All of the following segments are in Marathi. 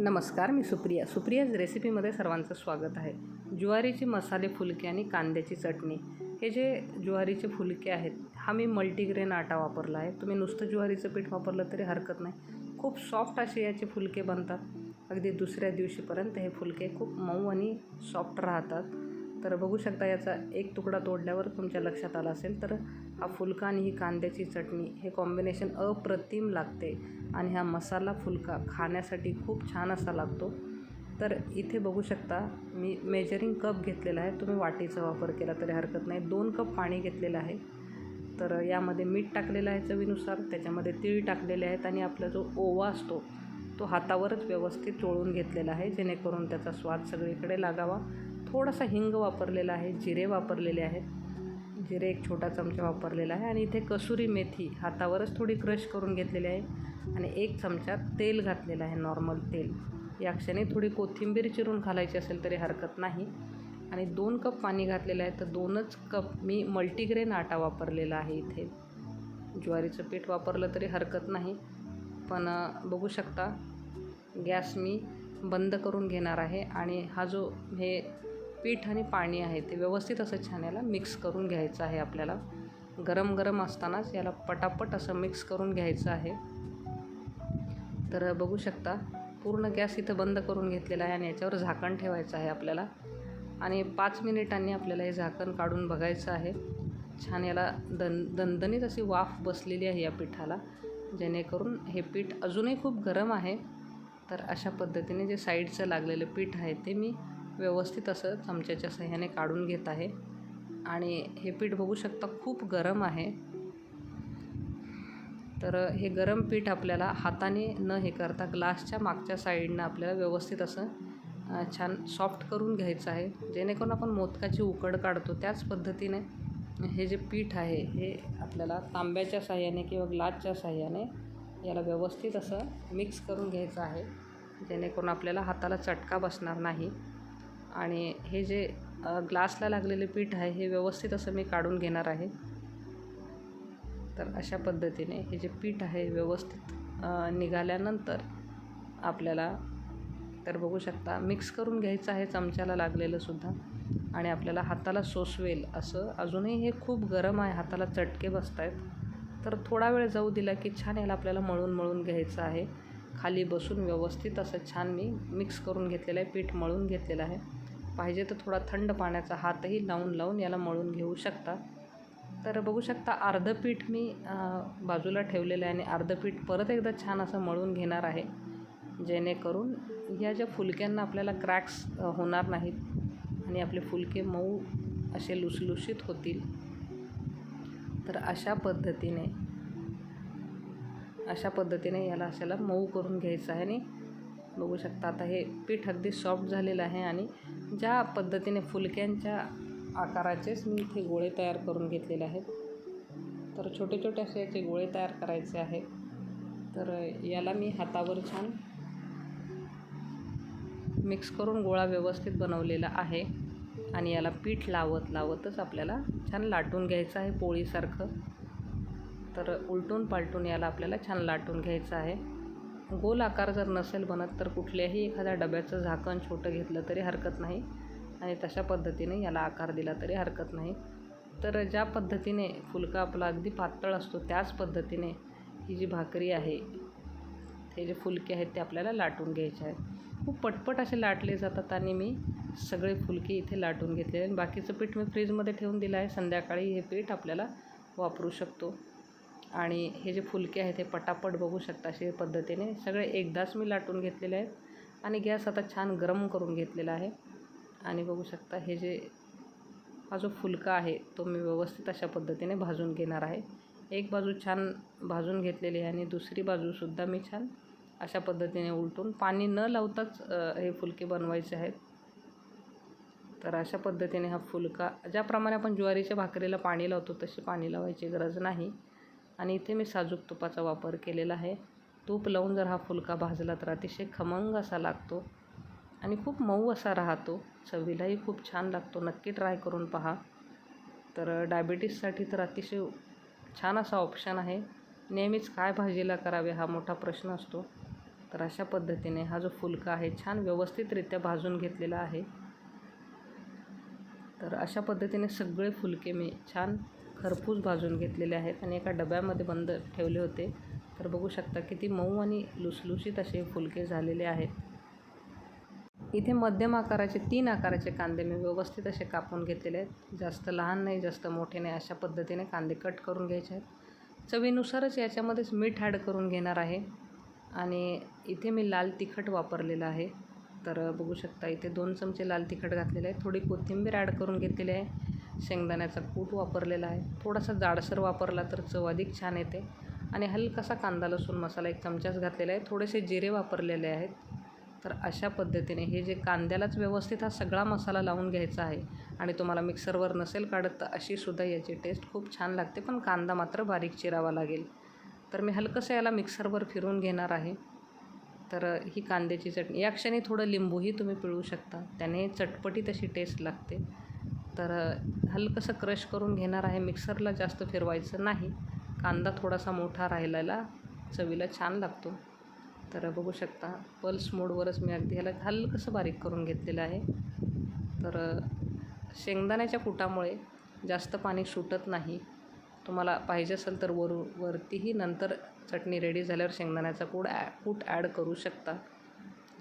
नमस्कार मी सुप्रिया. सुप्रियाज रेसिपीमध्ये सर्वांचं स्वागत आहे. ज्वारीचे मसाले फुलके आणि कांद्याची चटणी. हे जे ज्वारीचे फुलके आहेत हा मी मल्टीग्रेन आटा वापरला आहे. तुम्ही नुसतं ज्वारीचं पीठ वापरलं तरी हरकत नाही. खूप सॉफ्ट असे याचे फुलके बनतात. अगदी दुसऱ्या दिवशीपर्यंत हे फुलके खूप मऊ आणि सॉफ्ट राहतात. तर बघू शकता याचा एक तुकडा तोडल्यावर तुमच्या लक्षात आला असेल तर हा फुलका आणि ही कांद्याची चटणी हे कॉम्बिनेशन अप्रतिम लागते. आणि हा मसाला फुलका खाण्यासाठी खूप छान असा लागतो. तर इथे बघू शकता मी मेजरिंग कप घेतलेला आहे. तुम्ही वाटीचा वापर केला तरी हरकत नाही. दोन कप पाणी घेतलेलं आहे. तर यामध्ये मीठ टाकलेलं आहे चवीनुसार. त्याच्यामध्ये तीळ टाकलेले आहेत आणि आपला जो ओवा असतो तो हातावरच व्यवस्थित चोळून घेतलेला आहे. जेणेकरून त्याचा स्वाद सगळीकडे लागावा. थोडासा हिंग वापरलेला आहे जिरे वापरलेले आहेत. जिरे एक छोटा चमचा वापरलेला आहे आणि इथे कसुरी मेथी हातावरच थोडी क्रश करून घेतलेली आहे. आणि एक चमचा तेल घातलेलं आहे नॉर्मल तेल. या क्षणी थोडी कोथिंबीर चिरून घालायची असेल तरी हरकत नाही. आणि दोन कप पाणी घातलेलं आहे तर दोनच कप मी मल्टीग्रेन आटा वापरलेला आहे इथे. ज्वारीचं पीठ वापरलं तरी हरकत नाही. पण बघू शकता गॅस मी बंद करून घेणार आहे. आणि हा जो हे पीठ आणि पाणी आहे ते व्यवस्थित असं छान याला मिक्स करून घ्यायचं आहे आपल्याला. गरम गरम असतानाच याला पटापट असं मिक्स करून घ्यायचं आहे. तर बघू शकता पूर्ण गॅस इथं बंद करून घेतलेला आहे आणि याच्यावर झाकण ठेवायचं आहे आपल्याला. आणि पाच मिनिटांनी आपल्याला हे झाकण काढून बघायचं आहे. छान याला दन दणदणीत अशी वाफ बसलेली आहे या पिठाला जेणेकरून हे पीठ अजूनही खूप गरम आहे. तर अशा पद्धतीने जे साईडचं लागलेलं पीठ आहे ते मी व्यवस्थित असं चमच्याच्या सहाय्याने काढून घेत आहे. आणि हे पीठ बघू शकता खूप गरम आहे. तर हे गरम पीठ आपल्याला हाताने न हे करता ग्लासच्या मागच्या साईडनं आपल्याला व्यवस्थित असं छान सॉफ्ट करून घ्यायचं आहे. जेणेकरून आपण मोदकाची उकड काढतो. त्याच पद्धतीने हे जे पीठ आहे हे आपल्याला तांब्याच्या साह्याने किंवा ग्लासच्या साह्याने याला व्यवस्थित असं मिक्स करून घ्यायचं आहे. जेणेकरून आपल्याला हाताला चटका बसणार नाही. आणि हे जे ग्लासला लागलेले पीठ आहे हे व्यवस्थित असं मी काढून घेणार आहे. तर अशा पद्धतीने हे जे पीठ आहे व्यवस्थित निघाल्यानंतर आपल्याला तर बघू शकता मिक्स करून घ्यायचं आहे चमच्याला लागलेलं सुद्धा. आणि आपल्याला हाताला सोसवेल असं अजूनही हे खूप गरम आहे हाताला चटके बसत आहेत तर थोडा वेळ जाऊ दिला की छान याला आपल्याला मळून मळून घ्यायचं आहे. खाली बसून व्यवस्थित असं छान मी मिक्स करून घेतलेलं आहे पीठ मळून घेतलेलं आहे. पाहिजे तर थोडा थंड पाण्याचा हातही लावून लावून याला मळून घेऊ शकता. तर बघू शकता अर्धं पीठ मी बाजूला ठेवलेलं आहे आणि अर्धं पीठ परत एकदा छान असं मळून घेणार आहे. जेणेकरून या ज्या फुलक्यांना आपल्याला क्रॅक्स होणार नाहीत आणि आपले फुलके मऊ असे लुसलुशीत होतील. तर अशा पद्धतीने अशा पद्धतीने याला अशाला मऊ करून घ्यायचं आहे आणि बघू शकता. आता हे पीठ अगदी सॉफ्ट झालेलं आहे आणि ज्या पद्धतीने फुलक्यांच्या आकाराचेच मी इथे गोळे तयार करून घेतलेले आहेत. तर छोटे छोटे असे याचे गोळे तयार करायचे आहे तर याला मी हातावर छान मिक्स करून गोळा व्यवस्थित बनवलेला आहे. आणि याला पीठ लावत लावतच आपल्याला छान लाटून घ्यायचं आहे पोळीसारखं. तर उलटून पालटून याला आपल्याला छान लाटून घ्यायचं आहे. गोल आकार जर नसेल बनत तर कुठल्याही एखाद्या डब्याचं झाकण छोटं घेतलं तरी हरकत नाही. आणि तशा पद्धतीने याला आकार दिला तरी हरकत नाही. तर ज्या पद्धतीने फुलका आपला अगदी पातळ असतो त्याच पद्धतीने ही जी भाकरी आहे हे जे फुलके आहेत ते आपल्याला लाटून घ्यायचे आहेत. खूप पटपट असे लाटले जातात आणि मी सगळे फुलके इथे लाटून घेतलेले आणि बाकीचं पीठ मी फ्रीजमध्ये ठेवून दिलं आहे. संध्याकाळी हे पीठ आपल्याला वापरू शकतो. आणि हे जे फुलके आहेत हे पटापट बघू शकता अशा पद्धतीने. सगळे एकदाच मी लाटून घेतलेले आहेत आणि गॅस आता छान गरम करून घेतलेला आहे. आणि बघू शकता हे जे हा जो फुलका आहे तो मी व्यवस्थित अशा पद्धतीने भाजून घेणार आहे. एक बाजू छान भाजून घेतलेली आहे आणि दुसरी बाजूसुद्धा मी छान अशा पद्धतीने उलटून पाणी न लावताच हे फुलके बनवायचे आहेत. तर अशा पद्धतीने हा फुलका ज्याप्रमाणे आपण ज्वारीच्या भाकरीला पाणी लावतो तशी पाणी लावायची गरज नाही. आणि इथे मी साजूक तुपाचा वापर केलेला आहे. तूप लावून जर हा फुलका भाजला तर अतिशय खमंग असा लागतो आणि खूप मऊ असा राहतो. चवीलाही खूप छान लागतो. नक्की ट्राय करून पहा. तर डायबिटीससाठी तर अतिशय छान असा ऑप्शन आहे. नेहमीच काय भाजीला करावे हा मोठा प्रश्न असतो. तर अशा पद्धतीने हा जो फुलका आहे छान व्यवस्थितरित्या भाजून घेतलेला आहे. तर अशा पद्धतीने सगळे फुलके मी छान खरपूस भाजून घेतलेले आहेत आणि एका डब्यामध्ये बंद ठेवले होते. तर बघू शकता किती मऊ आणि लुसलुशीत असे फुलके झालेले आहेत. इथे मध्यम आकाराचे तीन आकाराचे कांदे मी व्यवस्थित असे कापून घेतलेले आहेत. जास्त लहान नाही जास्त मोठे नाही अशा पद्धतीने कांदे कट करून घ्यायचे आहेत. चवीनुसारच याच्यामध्येच मीठ ॲड करून घेणार आहे. आणि इथे मी लाल तिखट वापरलेलं आहे. तर बघू शकता इथे दोन चमचे लाल तिखट घातलेले आहे. थोडी कोथिंबीर ॲड करून घेतलेली आहे. शेंगदाण्याचा कूट वापरलेला आहे. थोडासा जाडसर वापरला तर चव अधिक छान येते. आणि हलकासा कांदा लसूण मसाला एक चमचाच घातलेला आहे. थोडेसे जिरे वापरलेले आहेत. तर अशा पद्धतीने हे जे कांद्यालाच व्यवस्थित हा सगळा मसाला लावून घ्यायचा आहे आणि तुम्हाला मिक्सरवर नसेल काढत तर अशीसुद्धा याची टेस्ट खूप छान लागते. पण कांदा मात्र बारीक चिरावा लागेल. तर मी हलकंसं याला मिक्सरवर फिरून घेणार आहे. तर ही कांद्याची चटणी या क्षणी थोडं लिंबूही तुम्ही पिळू शकता. त्याने चटपटी तशी टेस्ट लागते. तर हलकंसं क्रश करून घेणार आहे मिक्सरला जास्त फिरवायचं नाही. कांदा थोडासा मोठा राहिलेला चवीला छान लागतो. तर बघू शकता पल्स मोडवरच मी अगदी ह्याला हलकंसं बारीक करून घेतलेलं आहे. तर शेंगदाण्याच्या कुटामुळे जास्त पाणी सुटत नाही. तुम्हाला पाहिजे असेल तर वरू वरतीही नंतर चटणी रेडी झाल्यावर शेंगदाण्याचा कूट ॲ कूट ॲड करू शकता.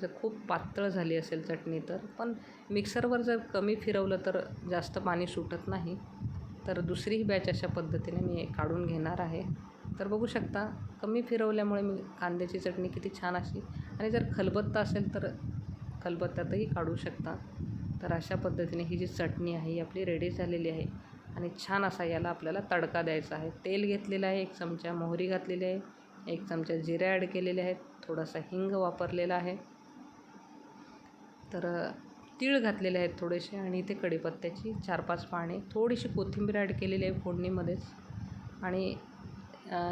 जर खूप पातळ झाली असेल चटणी तर पण मिक्सरवर जर कमी फिरवलं तर जास्त पाणी सुटत नाही. तर दुसरीही बॅच अशा पद्धतीने मी काढून घेणार आहे. तर बघू शकता कमी फिरवल्यामुळे मी कांद्याची चटणी किती छान अशी आणि जर खलबत्ता असेल तर खलबत्त्यातही काढू शकता. तर अशा पद्धतीने ही जी चटणी आहे ही आपली रेडी झालेली आहे. आणि छान असा याला आपल्याला तडका द्यायचा आहे. तेल घेतलेलं आहे एक चमचा मोहरी घातलेली आहे एक चमचा जिरे ॲड केलेले आहेत थोडासा हिंग वापरलेला आहे. तर तीळ घातलेले आहेत थोडेसे आणि इथे कढीपत्त्याची चार पाच पाने. थोडीशी कोथिंबीर ॲड केलेली आहे फोडणीमध्येच. आणि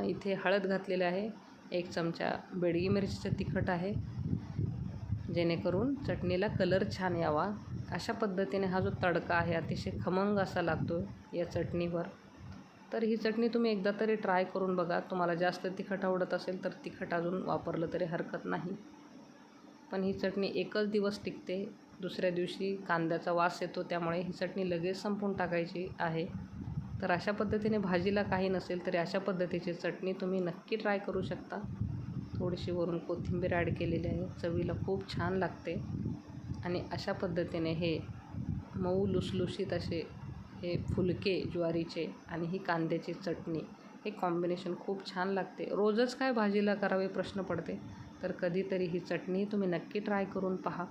इथे हळद घातलेली आहे. एक चमचा बेडगी मिरचीचं तिखट आहे. जेणेकरून चटणीला कलर छान यावा. अशा पद्धतीने हा जो तडका आहे अतिशय खमंग असा लागतो या चटणीवर. तर ही चटणी तुम्ही एकदा तरी ट्राय करून बघा. तुम्हाला जास्त तिखट आवडत असेल तर तिखट अजून वापरलं तरी हरकत नाही. पण ही चटणी एकच दिवस टिकते. दुसऱ्या दिवशी कांद्याचा वास येतो त्यामुळे ही चटणी लगेच संपून टाकायची आहे. तर अशा पद्धतीने भाजीला काही नसेल तरी अशा पद्धतीची चटणी तुम्ही नक्की ट्राय करू शकता. थोडीशी वरून कोथिंबीर ॲड केलेली आहे. चवीला खूप छान लागते. आणि अशा पद्धतीने हे मऊ लुसलुशीत असे हे फुलके ज्वारीचे आणि ही कांद्याची चटणी हे कॉम्बिनेशन खूप छान लागते. रोजच काय भाजीला करावे प्रश्न पडते? तर कधीतरी ही चटणी तुम्ही नक्की ट्राय करून पहा.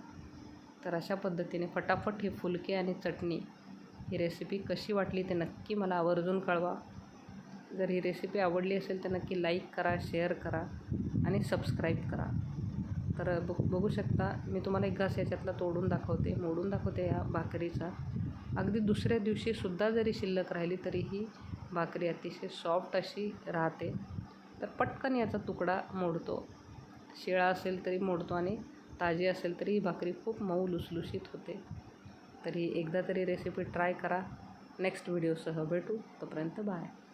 तर अशा पद्धतीने फटाफट हे फुलके आणि चटणी ही रेसिपी कशी वाटली ते नक्की मला आवर्जून कळवा. जर ही रेसिपी आवडली असेल तर नक्की लाईक करा शेअर करा आणि सबस्क्राईब करा. तर बघ बघू शकता मी तुम्हाला एक घास याच्यातला तोडून दाखवते मोडून दाखवते या भाकरीचा. अगदी दुसऱ्या दिवशीसुद्धा जरी शिल्लक राहिली तरी ही भाकरी अतिशय सॉफ्ट अशी राहते. तर पटकन याचा तुकडा मोडतो. शिळा असेल तरी मोडतो आणि ताजी असेल तरी ही भाकरी खूप मऊ लुसलुशीत होते. तरी एकदा तरी रेसिपी ट्राय करा. नेक्स्ट व्हिडिओसह भेटू. तोपर्यंत बाय